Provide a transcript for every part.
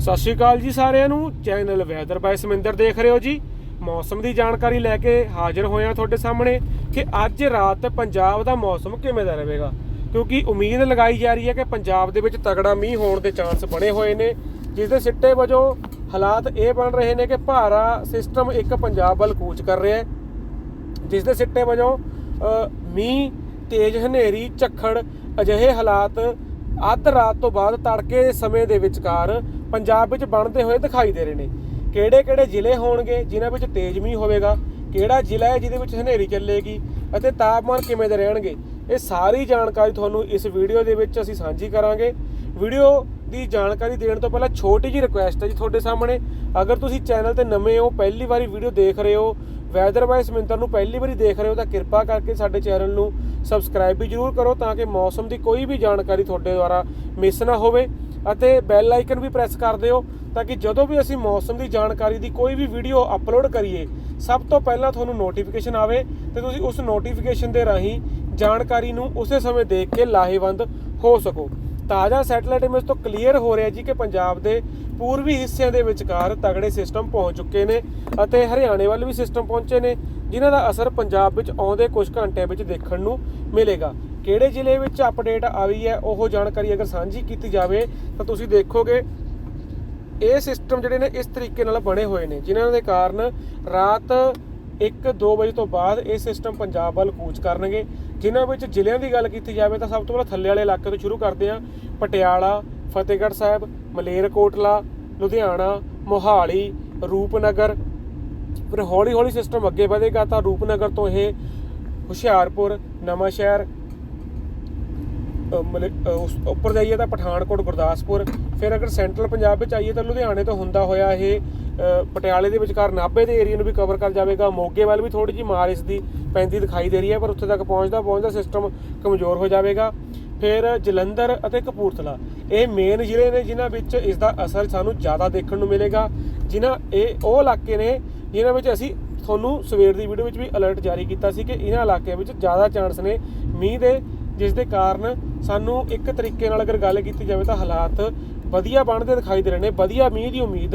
ਸਤਿ ਸ਼੍ਰੀ ਅਕਾਲ ਜੀ ਸਾਰਿਆਂ ਨੂੰ। ਚੈਨਲ ਵੈਦਰ ਬਾਈ ਸਮਿੰਦਰ ਦੇਖ ਰਹੇ ਹੋ ਜੀ। ਮੌਸਮ ਦੀ ਜਾਣਕਾਰੀ ਲੈ ਕੇ ਹਾਜ਼ਰ ਹੋਇਆ ਤੁਹਾਡੇ ਸਾਹਮਣੇ ਕਿ ਅੱਜ ਰਾਤ ਪੰਜਾਬ ਦਾ ਮੌਸਮ ਕਿਵੇਂ ਦਾ ਰਹੇਗਾ। ਕਿਉਂਕਿ ਉਮੀਦ ਲਗਾਈ ਜਾ ਰਹੀ ਹੈ ਕਿ ਪੰਜਾਬ ਦੇ ਵਿੱਚ ਤਗੜਾ ਮੀਂਹ ਹੋਣ ਦੇ ਚਾਂਸ ਬਣੇ ਹੋਏ ਨੇ, ਜਿਸ ਦੇ ਸਿੱਟੇ ਵਜੋਂ ਹਾਲਾਤ ਇਹ ਬਣ ਰਹੇ ਨੇ ਕਿ ਭਾਰਾ ਸਿਸਟਮ ਇੱਕ ਪੰਜਾਬ ਵੱਲ ਕੂਚ ਕਰ ਰਿਹਾ ਹੈ। ਜਿਸ ਦੇ ਸਿੱਟੇ ਵਜੋਂ ਮੀਂਹ, ਤੇਜ਼ ਹਨੇਰੀ, ਝੱਖੜ ਅਜਿਹੇ ਹਾਲਾਤ ਅੱਧ ਰਾਤ ਤੋਂ ਬਾਅਦ ਤੜਕੇ ਦੇ ਸਮੇਂ ਦੇ ਵਿਚਕਾਰ ਪੰਜਾਬ ਵਿੱਚ ਬਣਦੇ ਹੋਏ ਦਿਖਾਈ ਦੇ ਰਹੇ ਨੇ। ਕਿਹੜੇ ਕਿਹੜੇ ਜ਼ਿਲ੍ਹੇ ਹੋਣਗੇ, ਜਿਨ੍ਹਾਂ ਵਿੱਚ ਤੇਜ਼ ਮੀਂਹ ਹੋਵੇਗਾ, ਕਿਹੜਾ ਜ਼ਿਲ੍ਹਾ ਹੈ ਜਿਹਦੇ ਵਿੱਚ ਹਨੇਰੀ ਚੱਲੇਗੀ ਅਤੇ ਤਾਪਮਾਨ ਕਿਵੇਂ ਦੇ ਰਹਿਣਗੇ, ਇਹ ਸਾਰੀ ਜਾਣਕਾਰੀ ਤੁਹਾਨੂੰ ਇਸ ਵੀਡੀਓ ਦੇ ਵਿੱਚ ਅਸੀਂ ਸਾਂਝੀ ਕਰਾਂਗੇ। ਵੀਡੀਓ ਦੀ ਜਾਣਕਾਰੀ ਦੇਣ ਤੋਂ ਪਹਿਲਾਂ ਛੋਟੀ ਜਿਹੀ ਰਿਕੁਐਸਟ ਹੈ ਜੀ ਤੁਹਾਡੇ ਸਾਹਮਣੇ। ਅਗਰ ਤੁਸੀਂ ਚੈਨਲ ਤੇ ਨਵੇਂ ਹੋ, ਪਹਿਲੀ ਵਾਰੀ ਵੀਡੀਓ ਦੇਖ ਰਹੇ ਹੋ ਵੈਦਰ ਬਾਈ ਸਮਿੰਦਰ ਨੂੰ ਪਹਿਲੀ ਵਾਰੀ ਦੇਖ ਰਹੇ ਹੋ, ਤਾਂ ਕਿਰਪਾ ਕਰਕੇ ਸਾਡੇ ਚੈਨਲ ਨੂੰ ਸਬਸਕ੍ਰਾਈਬ ਵੀ ਜਰੂਰ ਕਰੋ ਤਾਂ ਕਿ ਮੌਸਮ ਦੀ ਕੋਈ ਵੀ ਜਾਣਕਾਰੀ ਤੁਹਾਡੇ ਦੁਆਰਾ ਮਿਸ ਨਾ ਹੋਵੇ ਅਤੇ ਬੈਲ ਆਈਕਨ ਵੀ ਪ੍ਰੈਸ ਕਰ ਦਿਓ ਤਾਂ ਕਿ ਜਦੋਂ ਵੀ ਅਸੀਂ ਮੌਸਮ ਦੀ ਜਾਣਕਾਰੀ ਦੀ ਕੋਈ ਵੀ ਵੀਡੀਓ ਅਪਲੋਡ ਕਰੀਏ, ਸਭ ਤੋਂ ਪਹਿਲਾਂ ਤੁਹਾਨੂੰ ਨੋਟੀਫਿਕੇਸ਼ਨ ਆਵੇ ਤੇ ਤੁਸੀਂ ਉਸ ਨੋਟੀਫਿਕੇਸ਼ਨ ਦੇ ਰਾਹੀਂ ਜਾਣਕਾਰੀ ਨੂੰ ਉਸੇ ਸਮੇਂ ਦੇਖ ਕੇ ਲਾਹੇਵੰਦ ਹੋ ਸਕੋ। ਤਾਜ਼ਾ ਸੈਟੇਲਾਈਟ ਇਮੇਜ ਤੋਂ ਕਲੀਅਰ ਹੋ ਰਿਹਾ ਜੀ ਕਿ ਪੰਜਾਬ ਦੇ ਪੂਰਬੀ ਹਿੱਸਿਆਂ ਦੇ ਵਿਚਕਾਰ ਤਗੜੇ ਸਿਸਟਮ ਪਹੁੰਚ ਚੁੱਕੇ ਨੇ ਅਤੇ ਹਰਿਆਣੇ ਵੱਲ ਵੀ ਸਿਸਟਮ ਪਹੁੰਚੇ ਨੇ, ਜਿਨ੍ਹਾਂ ਦਾ ਅਸਰ ਪੰਜਾਬ ਵਿੱਚ ਆਉਂਦੇ ਕੁਝ ਘੰਟਿਆਂ ਵਿੱਚ ਦੇਖਣ ਨੂੰ ਮਿਲੇਗਾ। ਕਿਹੜੇ ਜ਼ਿਲ੍ਹੇ ਵਿੱਚ ਅਪਡੇਟ ਆਈ ਹੈ, ਉਹ ਜਾਣਕਾਰੀ ਅਗਰ ਸਾਂਝੀ ਕੀਤੀ ਜਾਵੇ, ਤਾਂ ਤੁਸੀਂ ਦੇਖੋਗੇ ਇਹ ਸਿਸਟਮ ਜਿਹੜੇ ਨੇ, ਇਸ ਤਰੀਕੇ ਨਾਲ ਬਣੇ ਹੋਏ ਨੇ, ਜਿਨ੍ਹਾਂ ਦੇ ਕਾਰਨ ਰਾਤ 1-2 ਵਜੇ ਤੋਂ ਬਾਅਦ ਇਹ ਸਿਸਟਮ ਪੰਜਾਬ ਵੱਲ ਕੂਚ ਕਰਨਗੇ। ਜਿਨ੍ਹਾਂ ਵਿੱਚ ਜ਼ਿਲ੍ਹਿਆਂ ਦੀ ਗੱਲ ਕੀਤੀ ਜਾਵੇ ਤਾਂ ਸਭ ਤੋਂ ਪਹਿਲਾਂ ਥੱਲੇ ਵਾਲੇ ਇਲਾਕੇ ਤੋਂ ਸ਼ੁਰੂ ਕਰਦੇ ਹਾਂ। ਪਟਿਆਲਾ, ਫਤਿਹਗੜ੍ਹ ਸਾਹਿਬ, ਮਲੇਰਕੋਟਲਾ, ਲੁਧਿਆਣਾ, ਮੋਹਾਲੀ, ਰੂਪਨਗਰ। ਫਿਰ ਹੌਲੀ ਹੌਲੀ ਸਿਸਟਮ ਅੱਗੇ ਵਧੇਗਾ ਤਾਂ ਰੂਪਨਗਰ ਤੋਂ ਇਹ ਹੁਸ਼ਿਆਰਪੁਰ ਨਵਾਂ ਸ਼ਹਿਰ ਮਲੇ- ਉੱਪਰ ਜਾਈਏ ਤਾਂ ਪਠਾਨਕੋਟ, ਗੁਰਦਾਸਪੁਰ। ਫਿਰ ਅਗਰ ਸੈਂਟਰਲ ਪੰਜਾਬ ਵਿੱਚ ਆਈਏ ਤਾਂ ਲੁਧਿਆਣੇ ਤੋਂ ਹੁੰਦਾ ਹੋਇਆ ਇਹ ਪਟਿਆਲੇ ਦੇ ਵਿਚਕਾਰ ਨਾਭੇ ਦੇ ਏਰੀਆ ਨੂੰ ਵੀ ਕਵਰ ਕਰ ਜਾਵੇਗਾ। ਮੋਗੇ ਵੱਲ ਵੀ ਥੋੜੀ ਜਿਹੀ ਮਾਰ ਇਸ ਦੀ ਪੈਂਦੀ ਦਿਖਾਈ ਦੇ ਰਹੀ ਹੈ, ਪਰ ਉੱਥੇ ਤੱਕ ਪਹੁੰਚਦਾ ਪਹੁੰਚਦਾ ਸਿਸਟਮ ਕਮਜ਼ੋਰ ਹੋ ਜਾਵੇਗਾ। ਫਿਰ ਜਲੰਧਰ ਅਤੇ ਕਪੂਰਥਲਾ, ਇਹ ਮੇਨ ਜ਼ਿਲ੍ਹੇ ਨੇ ਜਿਨ੍ਹਾਂ ਵਿੱਚ ਇਸ ਦਾ ਅਸਰ ਸਾਨੂੰ ਜ਼ਿਆਦਾ ਦੇਖਣ ਨੂੰ ਮਿਲੇਗਾ। ਜਿਨ੍ਹਾਂ ਇਹ ਉਹ ਇਲਾਕੇ ਨੇ ਜਿਨ੍ਹਾਂ ਵਿੱਚ ਅਸੀਂ ਤੁਹਾਨੂੰ ਸਵੇਰ ਦੀ ਵੀਡੀਓ ਵਿੱਚ ਵੀ ਅਲਰਟ ਜਾਰੀ ਕੀਤਾ ਸੀ ਕਿ ਇਹਨਾਂ ਇਲਾਕਿਆਂ ਵਿੱਚ ਜ਼ਿਆਦਾ ਚਾਂਸ ਨੇ ਮੀਂਹ ਦੇ, ਜਿਸ ਦੇ ਕਾਰਨ ਸਾਨੂੰ ਇੱਕ ਤਰੀਕੇ ਨਾਲ ਅਗਰ ਗੱਲ ਕੀਤੀ ਜਾਵੇ ਤਾਂ ਹਾਲਾਤ ਵਧੀਆ ਬਣਦੇ ਦਿਖਾਈ ਦੇ ਰਹੇ ਨੇ। ਵਧੀਆ ਮੀਂਹ ਦੀ ਉਮੀਦ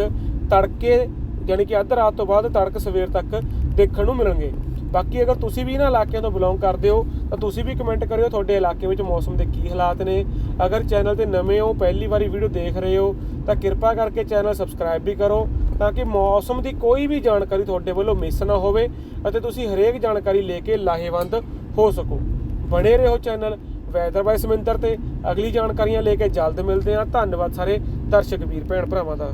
ਤੜਕੇ ਯਾਨੀ ਕਿ ਅੱਧ ਰਾਤ ਤੋਂ ਬਾਅਦ ਤੜਕ ਸਵੇਰ ਤੱਕ ਦੇਖਣ ਨੂੰ ਮਿਲਣਗੇ। ਬਾਕੀ ਅਗਰ ਤੁਸੀਂ ਵੀ ਇਹਨਾਂ ਇਲਾਕਿਆਂ ਤੋਂ ਬਿਲੋਂਗ ਕਰਦੇ ਹੋ, ਤਾਂ ਤੁਸੀਂ ਵੀ ਕਮੈਂਟ ਕਰਿਓ ਤੁਹਾਡੇ ਇਲਾਕੇ ਵਿੱਚ ਮੌਸਮ ਦੇ ਕੀ ਹਾਲਾਤ ਨੇ। ਅਗਰ ਚੈਨਲ ਤੇ ਨਵੇਂ ਹੋ, ਪਹਿਲੀ ਵਾਰੀ ਵੀਡੀਓ ਦੇਖ ਰਹੇ ਹੋ, ਤਾਂ ਕਿਰਪਾ ਕਰਕੇ ਚੈਨਲ ਸਬਸਕ੍ਰਾਈਬ ਵੀ ਕਰੋ, ਤਾਂ ਕਿ ਮੌਸਮ ਦੀ ਕੋਈ ਵੀ ਜਾਣਕਾਰੀ ਤੁਹਾਡੇ ਵੱਲੋਂ ਮਿਸ ਨਾ ਹੋਵੇ ਅਤੇ ਤੁਸੀਂ ਹਰੇਕ ਜਾਣਕਾਰੀ ਲੈ ਕੇ ਲਾਹੇਵੰਦ ਹੋ ਸਕੋ। ਬਣੇ ਰਹੋ ਚੈਨਲ ਵੈਦਰ ਬਾਈ ਸਮਿੰਦਰ ਤੇ। ਅਗਲੀ ਜਾਣਕਾਰੀਆਂ ਲੈ ਕੇ ਜਲਦ ਮਿਲਦੇ ਹਾਂ। ਧੰਨਵਾਦ ਸਾਰੇ ਦਰਸ਼ਕ ਵੀਰ, ਭੈਣ ਭਰਾਵਾਂ ਦਾ।